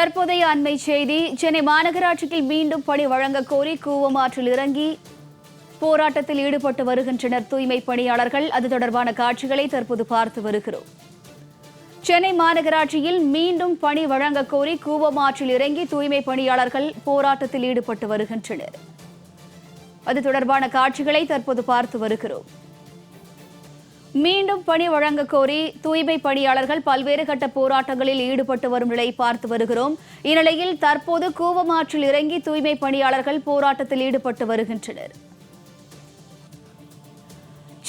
தற்போதைய அண்மை செய்தி சென்னை மாநகராட்சியில் மீண்டும் பணி வழங்க கோரி கூவமாற்றில் இறங்கி போராட்டத்தில் ஈடுபட்டு வருகின்றனர் தூய்மை பணியாளர்கள். அது தொடர்பான காட்சிகளை தற்போது பார்த்து வருகிறோம். சென்னை மாநகராட்சியில் மீண்டும் பணி வழங்க கோரி கூவமாற்றில் இறங்கி தூய்மை பணியாளர்கள் போராட்டத்தில் ஈடுபட்டு வருகின்றனர். அது தொடர்பான காட்சிகளை தற்போது பார்த்து வருகிறோம். மீண்டும் பணி வழங்க கோரி தூய்மை பணியாளர்கள் பல்வேறு கட்ட போராட்டங்களில் ஈடுபட்டு வரும் நிலை பார்த்து வருகிறோம். இந்நிலையில் தற்போது கூவமாற்றில் இறங்கி தூய்மை பணியாளர்கள் போராட்டத்தில் ஈடுபட்டு வருகின்றனர்.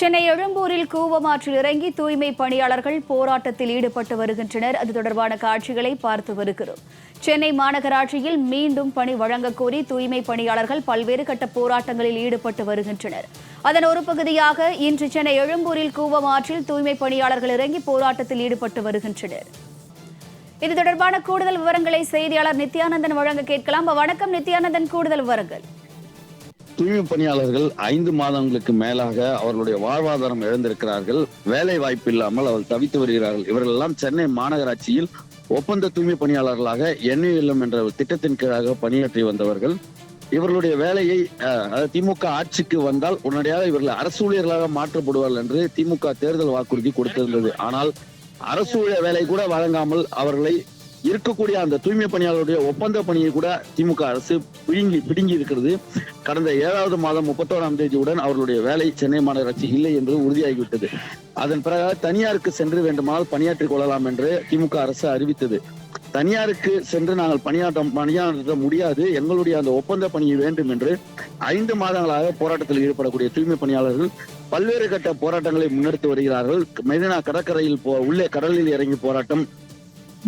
சென்னை எழும்பூரில் கூவமாற்றில் இறங்கி தூய்மை பணியாளர்கள் போராட்டத்தில் ஈடுபட்டு வருகின்றனர். அது தொடர்பான காட்சிகளை பார்த்து வருகிறோம். சென்னை மாநகராட்சியில் மீண்டும் பணி வழங்கக்கோரி தூய்மை பணியாளர்கள் பல்வேறு கட்ட போராட்டங்களில் ஈடுபட்டு வருகின்றனர். அதன் ஒரு பகுதியாக இன்று சென்னை எழும்பூரில் கூவமாற்றில் தூய்மை பணியாளர்கள் இறங்கி போராட்டத்தில் ஈடுபட்டு வருகின்றனர். இது தொடர்பான கூடுதல் விவரங்களை செய்தியாளர் நித்யானந்தன் வழங்க கேட்கலாம். வணக்கம் நித்யானந்தன். கூடுதல் விவரங்கள். தூய்மை பணியாளர்கள் ஐந்து மாதங்களுக்கு மேலாக அவர்களுடைய வாழ்வாதாரம் இழந்திருக்கிறார்கள். வேலை வாய்ப்பு இல்லாமல் அவர் தவித்து வருகிறார்கள். இவர்கள் எல்லாம் சென்னை மாநகராட்சியில் ஒப்பந்த தூய்மை பணியாளர்களாக என்ஐஎல்எம் என்ற ஒரு திட்டத்தின் கீழாக பணியாற்றி வந்தவர்கள். இவர்களுடைய வேலையை அஹ், திமுக ஆட்சிக்கு வந்தால் உடனடியாக இவர்கள் அரசு ஊழியர்களாக மாற்றப்படுவார்கள் என்று திமுக தேர்தல் வாக்குறுதி கொடுத்திருந்தது. ஆனால் அரசு ஊழியர் வேலை கூட வழங்காமல் அவர்களை இருக்கக்கூடிய அந்த தூய்மை பணியாளருடைய ஒப்பந்த பணியை கூட திமுக அரசு பிடுங்கி பிடுங்கி இருக்கிறது. கடந்த ஏழாவது மாதம் முப்பத்தோராம் தேதியுடன் அவர்களுடைய வேலை சென்னை மாநகராட்சி இல்லை என்று உறுதியாகிவிட்டது. அதன் பிறகு தனியாருக்கு சென்று வேண்டுமானால் பணியாற்றிக் கொள்ளலாம் என்று திமுக அரசு அறிவித்தது. தனியாருக்கு சென்று நாங்கள் பணியாற்ற பணியாற்ற முடியாது. எங்களுடைய அந்த ஒப்பந்த பணியை வேண்டும் என்று ஐந்து மாதங்களாக போராட்டத்தில் ஈடுபடக்கூடிய தூய்மை பணியாளர்கள் பல்வேறு கட்ட போராட்டங்களை முன்னெடுத்து வருகிறார்கள். மெரினா கடற்கரையில் போ உள்ளே கடலில் இறங்கி போராட்டம்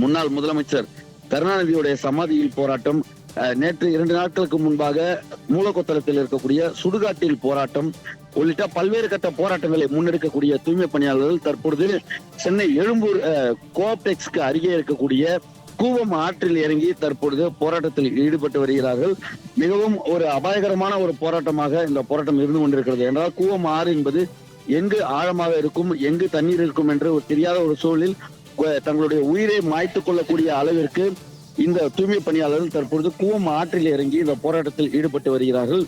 முன்னாள் முதலமைச்சர் கருணாநிதியுடைய சமாதியில் போராட்டம் நேற்று இரண்டு நாட்களுக்கு முன்பாக மூலக்கொத்தளத்தில் இருக்கக்கூடிய சுடுகாட்டில் போராட்டம் உள்ளிட்ட பல்வேறு கட்ட போராட்டங்களை முன்னெடுக்கக்கூடிய தூய்மை பணியாளர்கள் தற்பொழுது சென்னை எழும்பூர் கோஆப்டெக்ஸ்க்கு அருகே இருக்கக்கூடிய கூவம் ஆற்றில் இறங்கி தற்பொழுது போராட்டத்தில் ஈடுபட்டு வருகிறார்கள். மிகவும் ஒரு அபாயகரமான ஒரு போராட்டமாக இந்த போராட்டம் இருந்து கொண்டிருக்கிறது. என்றால் கூவம் ஆறு என்பது எங்கு ஆழமாக இருக்கும் எங்கு தண்ணீர் இருக்கும் என்று ஒரு தெரியாத ஒரு சூழலில் தங்களுடைய உயிரை மாய்த்துக் கொள்ளக்கூடிய அளவிற்கு இந்த தூய்மை பணியாளர்கள் தற்பொழுது கூவம் ஆற்றில் இறங்கி இந்த போராட்டத்தில் ஈடுபட்டு வருகிறார்கள்.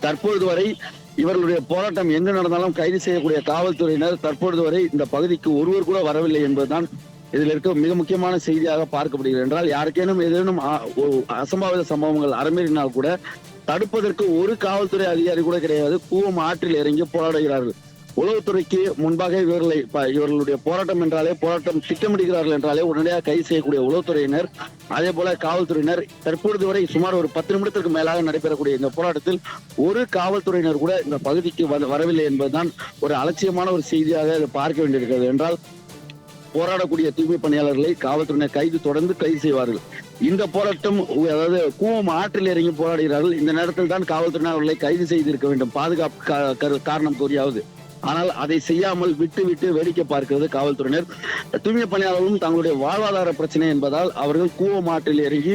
தற்பொழுது வரை இவர்களுடைய போராட்டம் எங்கு நடந்தாலும் கைது செய்யக்கூடிய காவல்துறையினர் தற்பொழுது வரை இந்த பகுதிக்கு ஒருவர் கூட வரவில்லை என்பதுதான் இதில் இருக்க மிக முக்கியமான செய்தியாக பார்க்கப்படுகிறது. என்றால் யாருக்கேனும் ஏதேனும் அ- அசம்பாவித சம்பவங்கள் அரமேறினால் கூட தடுப்பதற்கு ஒரு காவல்துறை அதிகாரி கூட கிடையாது. கூவம் ஆற்றில் இறங்கி போராடுகிறார்கள். உளவுத்துறைக்கு முன்பாக இவர்களை இவர்களுடைய போராட்டம் என்றாலே போராட்டம் திட்டமிடுகிறார்கள் என்றாலே உடனடியாக கைது செய்யக்கூடிய உளவுத்துறையினர் அதே போல காவல்துறையினர் தற்பொழுது வரை சுமார் ஒரு பத்து நிமிடத்திற்கு மேலாக நடைபெறக்கூடிய இந்த போராட்டத்தில் ஒரு காவல்துறையினர் கூட இந்த பகுதிக்கு வரவில்லை என்பதுதான் ஒரு அலட்சியமான ஒரு செய்தியாக பார்க்க வேண்டியிருக்கிறது என்றால் போராடக்கூடிய தூய்மை பணியாளர்களை காவல்துறையினர் கைது தொடர்ந்து கைது செய்வார்கள். இந்த போராட்டம் அதாவது கூவம் ஆற்றில் இறங்கி போராடுகிறார்கள். இந்த நேரத்தில் தான் காவல்துறையினர் அவர்களை கைது செய்திருக்க வேண்டும். பாதுகாப்பு கரு- காரணம் கூறியாவது. ஆனால் அதை செய்யாமல் விட்டு விட்டு வேடிக்கை பார்க்கிறது காவல்துறையினர். தூய்மை பணியாளர்களும் தங்களுடைய வாழ்வாதார பிரச்சனை என்பதால் அவர்கள் கூவம் ஆற்றில் இறங்கி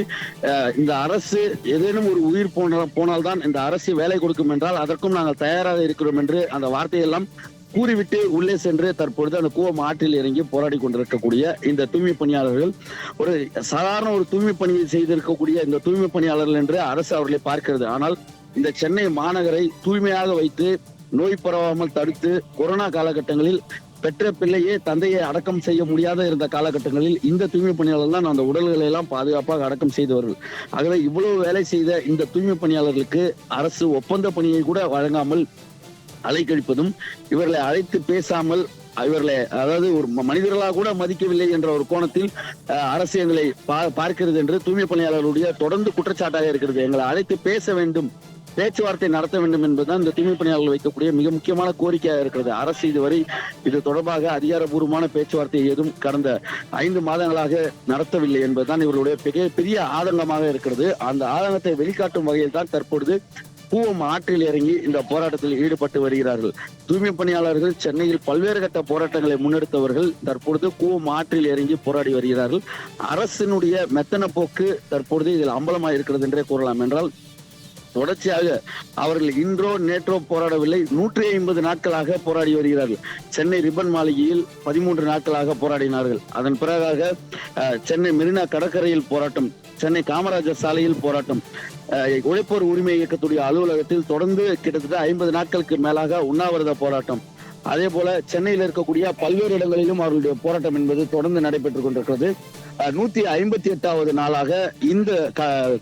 இந்த அரசு ஏதேனும் ஒரு உயிர் போன போனால்தான் இந்த அரசு வேலை கொடுக்கும் என்றால் அதற்கும் நாங்கள் தயாராக இருக்கிறோம் என்று அந்த வார்த்தையெல்லாம் கூறிவிட்டு உள்ளே சென்று தற்பொழுது அந்த கூவம் ஆற்றில் இறங்கி போராடி கொண்டிருக்கக்கூடிய இந்த தூய்மை பணியாளர்கள் ஒரு சாதாரண ஒரு தூய்மை பணியை செய்திருக்கக்கூடிய இந்த தூய்மை பணியாளர்கள் என்று அரசு அவர்களை பார்க்கிறது. ஆனால் இந்த சென்னை மாநகரை தூய்மையாக வைத்து நோய் பரவாமல் தடுத்து கொரோனா காலகட்டங்களில் பெற்ற பிள்ளையே தந்தையை அடக்கம் செய்ய முடியாத இருந்த காலகட்டங்களில் இந்த தூய்மை பணியாளர்கள் தான் அந்த உடல்களை எல்லாம் பாதுகாப்பாக அடக்கம் செய்தவர்கள். ஆகவே இவ்வளவு வேலை செய்த இந்த தூய்மை பணியாளர்களுக்கு அரசு ஒப்பந்த பணியை கூட வழங்காமல் அலைக்கழிப்பதும் இவர்களை அழைத்து பேசாமல் இவர்களை அதாவது ஒரு ம- மனிதர்களாக கூட மதிக்கவில்லை என்ற ஒரு கோணத்தில் அரசு எங்களை பா- பார்க்கிறது என்று தூய்மை பணியாளர்களுடைய தொடர்ந்து குற்றச்சாட்டாக இருக்கிறது. எங்களை அழைத்து பேச வேண்டும். பேச்சுவார்த்தை நடத்த வேண்டும் என்பதுதான் இந்த தூய்மை பணியாளர்கள் வைக்கக்கூடிய மிக முக்கியமான கோரிக்கையாக இருக்கிறது. அரசு இதுவரை இது தொடர்பாக அதிகாரப்பூர்வமான பேச்சுவார்த்தை ஏதும் கடந்த ஐந்து மாதங்களாக நடத்தவில்லை என்பதுதான் இவர்களுடைய பெரிய பெரிய ஆதங்கமாக இருக்கிறது. அந்த ஆதங்கத்தை வெளிக்காட்டும் வகையில் தான் தற்பொழுது கூவம் ஆற்றில் இறங்கி இந்த போராட்டத்தில் ஈடுபட்டு வருகிறார்கள். தூய்மை பணியாளர்கள் சென்னையில் பல்வேறு கட்ட போராட்டங்களை முன்னெடுத்தவர்கள் தற்பொழுது கூவம் ஆற்றில் இறங்கி போராடி வருகிறார்கள். அரசினுடைய மெத்தன போக்கு தற்பொழுது இதில் அம்பலமாக இருக்கிறது என்றே கூறலாம். என்றால் தொடர்ச்சியாக அவர்கள் இன்றோ நேற்றோ போராடவில்லை. நூற்றி ஐம்பது நாட்களாக போராடி வருகிறார்கள். சென்னை ரிப்பன் மாளிகையில் பதிமூன்று நாட்களாக போராடினார்கள். அதன் பிறகாக சென்னை மெரினா கடற்கரையில் போராட்டம் சென்னை காமராஜர் சாலையில் போராட்டம் உழைப்போர் உரிமை இயக்கத்துடைய அலுவலகத்தில் தொடர்ந்து கிட்டத்தட்ட ஐம்பது நாட்களுக்கு மேலாக உண்ணாவிரத போராட்டம் அதே போல சென்னையில் இருக்கக்கூடிய பல்வேறு இடங்களிலும் அவர்களுடைய போராட்டம் என்பது தொடர்ந்து நடைபெற்றுக் கொண்டிருக்கிறது. நூத்தி ஐம்பத்தி எட்டாவது நாளாக இந்த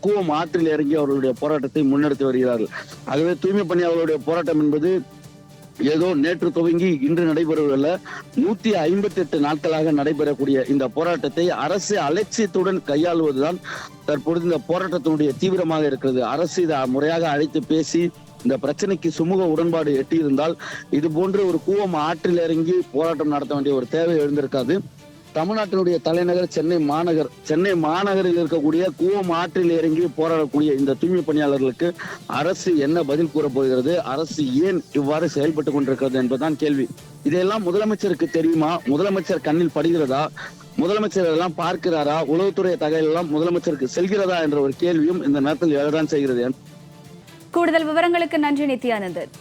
கூவம் ஆற்றில் இறங்கி அவர்களுடைய போராட்டத்தை முன்னெடுத்து வருகிறார்கள். ஆகவே தூய்மை பணியாளர்களுடைய போராட்டம் என்பது ஏதோ நேற்று துவங்கி இன்று நடைபெறவில்லை. நூத்தி ஐம்பத்தி எட்டு நாட்களாக நடைபெறக்கூடிய இந்த போராட்டத்தை அரசு அலட்சியத்துடன் கையாளுவதுதான் தற்பொழுது இந்த போராட்டத்தினுடைய தீவிரமாக இருக்கிறது. அரசு இதை முறையாக அழைத்து பேசி இந்த பிரச்சனைக்கு சுமூக உடன்பாடு எட்டியிருந்தால் இது போன்று ஒரு கூவம் ஆற்றில் இறங்கி போராட்டம் நடத்த வேண்டிய ஒரு தேவை எழுந்திருக்காது. தமிழ்நாட்டினுடைய தலைநகர் சென்னை மாநகர் சென்னை மாநகரில் இருக்கக்கூடிய கூவம் ஆற்றில் இறங்கி போராடக்கூடிய இந்த தூய்மை பணியாளர்களுக்கு அரசு என்ன பதில் கூறப்போகிறது அரசு ஏன் இவ்வாறு செயல்பட்டு கொண்டிருக்கிறது என்பதுதான் கேள்வி. இதையெல்லாம் முதலமைச்சருக்கு தெரியுமா? முதலமைச்சர் கண்ணில் படுகிறதா? முதலமைச்சர் எல்லாம் பார்க்கிறாரா? உளவுத்துறை தகவல் எல்லாம் முதலமைச்சருக்கு செல்கிறதா என்ற ஒரு கேள்வியும் இந்த நேரத்தில் எழதான் செய்கிறது. கூடுதல் விவரங்களுக்கு நன்றி நித்யானந்தன்.